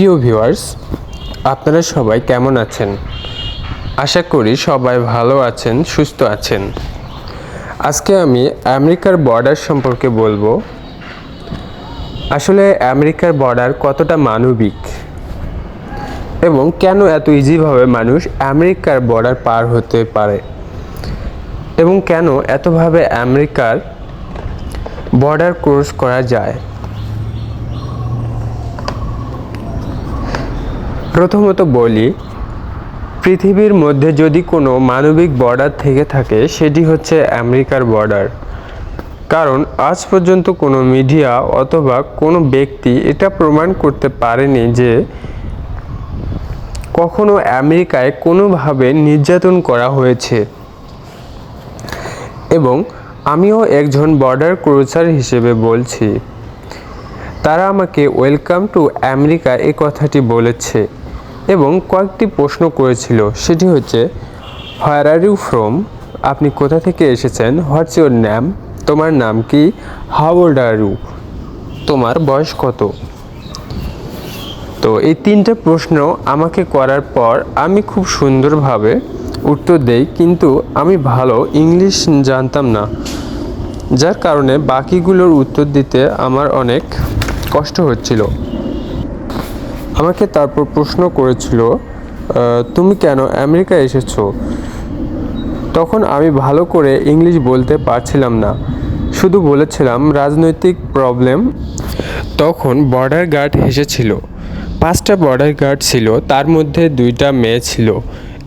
প্রিয় ভিউয়ার্স, আপনারা সবাই কেমন আছেন? আশা করি সবাই ভালো আছেন, সুস্থ আছেন। আজকে আমি আমেরিকার বর্ডার সম্পর্কে বলব। আসলে আমেরিকার বর্ডার কতটা মানবিক এবং কেন এত ইজিভাবে মানুষ আমেরিকার বর্ডার পার হতে পারে এবং কেন এতভাবে আমেরিকার বর্ডার ক্রস করা যায়? প্রথমত বলি, পৃথিবীর মধ্যে যদি কোনো মানবিক বর্ডার থেকে থাকে, সেটি হচ্ছে আমেরিকার বর্ডার কারণ আজ পর্যন্ত কোনো মিডিয়া অথবা কোনো ব্যক্তি এটা প্রমাণ করতে পারেনি যে কখনো আমেরিকায় কোনোভাবে নির্যাতন করা হয়েছে। এবং আমিও একজন বর্ডার ক্রুসার হিসেবে বলছি, তারা আমাকে ওয়েলকাম টু আমেরিকা এই কথাটি বলেছে। এবং কয়েকটি প্রশ্ন করেছিল। সেটি হচ্ছে হোয়ার আর ইউ ফ্রম আপনি কোথা থেকে এসেছেন? হোয়াটস ইউর নাম তোমার নাম কি? হাউ ওল্ড আর ইউ তোমার বয়স কত? তো এই তিনটে প্রশ্ন আমাকে করার পর আমি খুব সুন্দরভাবে উত্তর দেই, কিন্তু আমি ভালো ইংলিশ জানতাম না। যার কারণে বাকিগুলোর উত্তর দিতে আমার অনেক কষ্ট হচ্ছিল। আমাকে তারপর প্রশ্ন করেছিল তুমি কেন আমেরিকা এসেছ? তখন আমি ভালো করে ইংলিশ বলতে পারছিলাম না। শুধু বলেছিলাম, রাজনৈতিক প্রবলেম। তখন বর্ডার গার্ড হেসেছিল। পাঁচটা বর্ডার গার্ড ছিল, তার মধ্যে দুইটা মেয়ে ছিল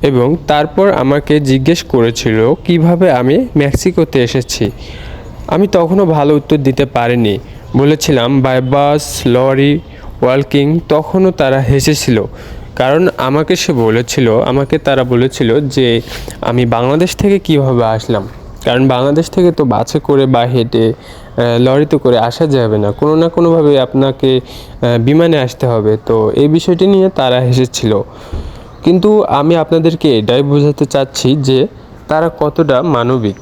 এবং তারপর আমাকে জিজ্ঞেস করেছিল, কীভাবে আমি মেক্সিকোতে এসেছি? আমি তখনও ভালো উত্তর দিতে পারিনি। বলেছিলাম, বাই বাস, লরি ওয়ালকিং তখনও তারা হেসেছিল। কারণ আমাকে সে বলেছিল, আমাকে তারা বলেছিল যে, আমি বাংলাদেশ থেকে কীভাবে আসলাম? কারণ বাংলাদেশ থেকে তো বাসে করে বা হেঁটে লরিতে করে আসা যাবে না। কোনো না কোনোভাবে আপনাকে বিমানে আসতে হবে। তো এই বিষয়টি নিয়ে তারা হেসেছিল। কিন্তু আমি আপনাদেরকে এটাই বোঝাতে চাচ্ছি যে, তারা কতটা মানবিক।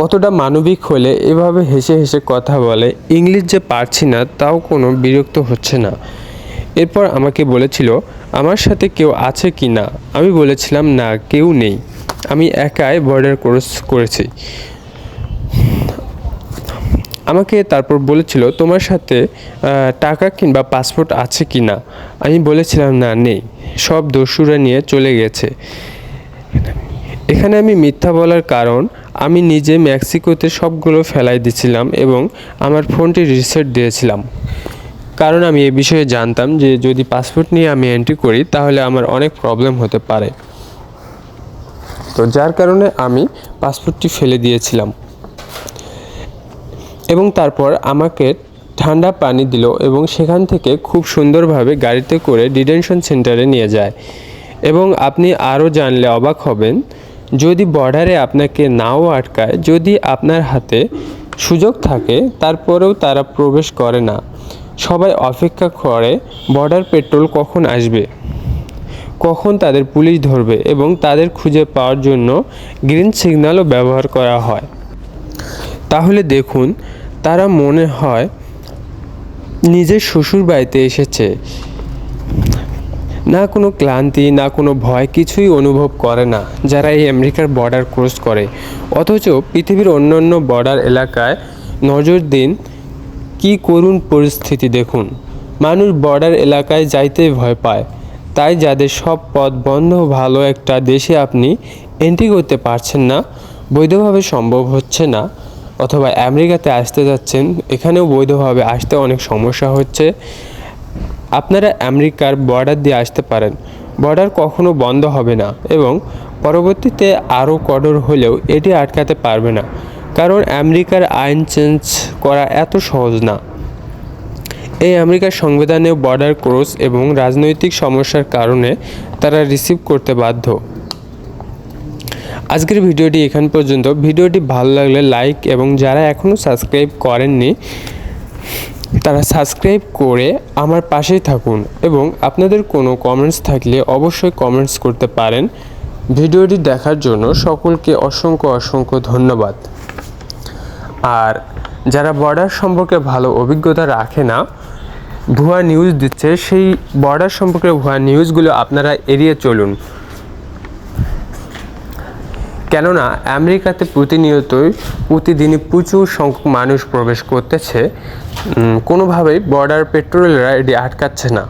কতটা মানবিক হলে এভাবে হেসে হেসে কথা বলে, ইংলিশ যে পারছি না তাও কোনো বিরক্ত হচ্ছে না। এরপর আমাকে বলেছিল, আমার সাথে কেউ আছে কি না? আমি বলেছিলাম, না, কেউ নেই। আমি একাই বর্ডার ক্রস করেছি। আমাকে তারপর বলেছিল, তোমার সাথে টাকা কিংবা পাসপোর্ট আছে কি না? আমি বলেছিলাম, না, নেই। সব দস্যুরা নিয়ে চলে গেছে। এখানে আমি মিথ্যা বলার কারণ আমি নিজে মেক্সিকোতে সবগুলো ফেলাই দিয়েছিলাম এবং আমার ফোনটি রিসেট দিয়েছিলাম। কারণ আমি এ বিষয়ে জানতাম যে যদি পাসপোর্ট নিয়ে আমি এন্ট্রি করি, তাহলে আমার অনেক প্রবলেম হতে পারে। তো যার কারণে আমি পাসপোর্টটি ফেলে দিয়েছিলাম। এবং তারপর আমাকে ঠান্ডা পানি দিল এবং সেখান থেকে খুব সুন্দরভাবে গাড়িতে করে ডিটেনশন সেন্টারে নিয়ে যায়। এবং আপনি আরও জানলে অবাক হবেন যদি বর্ডারে আপনাকে নাও আটকায়, যদি আপনার হাতে সুযোগ থাকে, তারপরেও তারা প্রবেশ করে না। সবাই অপেক্ষা করে বর্ডার পেট্রোল কখন আসবে? কখন তাদের পুলিশ ধরবে এবং তাদের খুঁজে পাওয়ার জন্য গ্রিন সিগন্যালও ব্যবহার করা হয়। তাহলে দেখুন, তারা মনে হয় নিজের শ্বশুর বাড়িতে এসেছে। না কোনো ক্লান্তি, না কোনো ভয় কিছুই অনুভব করে না যারা এই আমেরিকার বর্ডার ক্রস করে। অথচ পৃথিবীর অন্যান্য বর্ডার এলাকায় নজর দিন কি করুণ পরিস্থিতি দেখুন। মানুষ বর্ডার এলাকায় যাইতেই ভয় পায়। তাই যাদের সব পথ বন্ধ ভালো একটা দেশে আপনি এন্ট্রি করতে পারছেন না, বৈধভাবে সম্ভব হচ্ছে না। অথবা আমেরিকাতে আসতে যাচ্ছেন, এখানেও বৈধভাবে আসতে অনেক সমস্যা হচ্ছে। আপনারা আমেরিকার বর্ডার দিয়ে আসতে পারেন। বর্ডার কখনো বন্ধ হবে না এবং পরবর্তীতে আরও কঠোর হলেও এটি আটকাতে পারবে না। কারণ আমেরিকার আইন চেঞ্জ করা এত সহজ না। এই আমেরিকার সংবিধানে বর্ডার ক্রস এবং রাজনৈতিক সমস্যার কারণে তারা রিসিভ করতে বাধ্য। আজকের ভিডিওটি এখান পর্যন্ত। ভিডিওটি ভালো লাগলে লাইক এবং যারা এখনও সাবস্ক্রাইব করেননি তারা সাবস্ক্রাইব করে আমার পাশেই থাকুন এবং আপনাদের কোনো কমেন্টস থাকলে অবশ্যই কমেন্টস করতে পারেন। ভিডিওটি দেখার জন্য সকলকে অসংখ্য অসংখ্য ধন্যবাদ। আর যারা বর্ডার সম্পর্কে ভালো অভিজ্ঞতা রাখে না, ভুয়া নিউজ দিচ্ছে, সেই বর্ডার সম্পর্কে ভুয়া নিউজগুলো আপনারা এড়িয়ে চলুন। কেননা আমেরিকাতে প্রতিনিয়তই প্রতিদিনই প্রচুর সংখ্যক মানুষ প্রবেশ করতেছে কোনোভাবেই বর্ডার পেট্রোলেরা এটি আটকাচ্ছে না।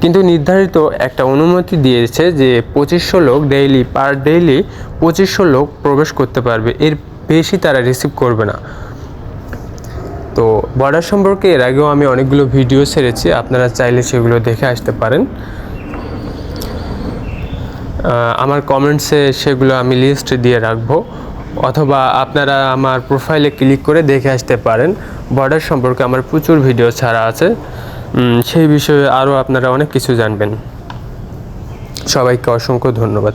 কিন্তু নির্ধারিত একটা অনুমতি দিয়েছে যে পঁচিশশো লোক ডেইলি পার ডেইলি পঁচিশশো লোক প্রবেশ করতে পারবে, এর বেশি তারা রিসিভ করবে না। তো বর্ডার সম্পর্কে এর আগেও আমি অনেকগুলো ভিডিও ছেড়েছি, আপনারা চাইলে সেগুলো দেখে আসতে পারেন। আমার কমেন্টসে সেগুলো আমি লিস্ট দিয়ে রাখব, অথবা আপনারা আমার প্রোফাইলে ক্লিক করে দেখে আসতে পারেন। বর্ডার সম্পর্কে আমার প্রচুর ভিডিও ছাড়া আছে। সেই বিষয়ে আরও আপনারা অনেক কিছু জানবেন। সবাইকে অসংখ্য ধন্যবাদ।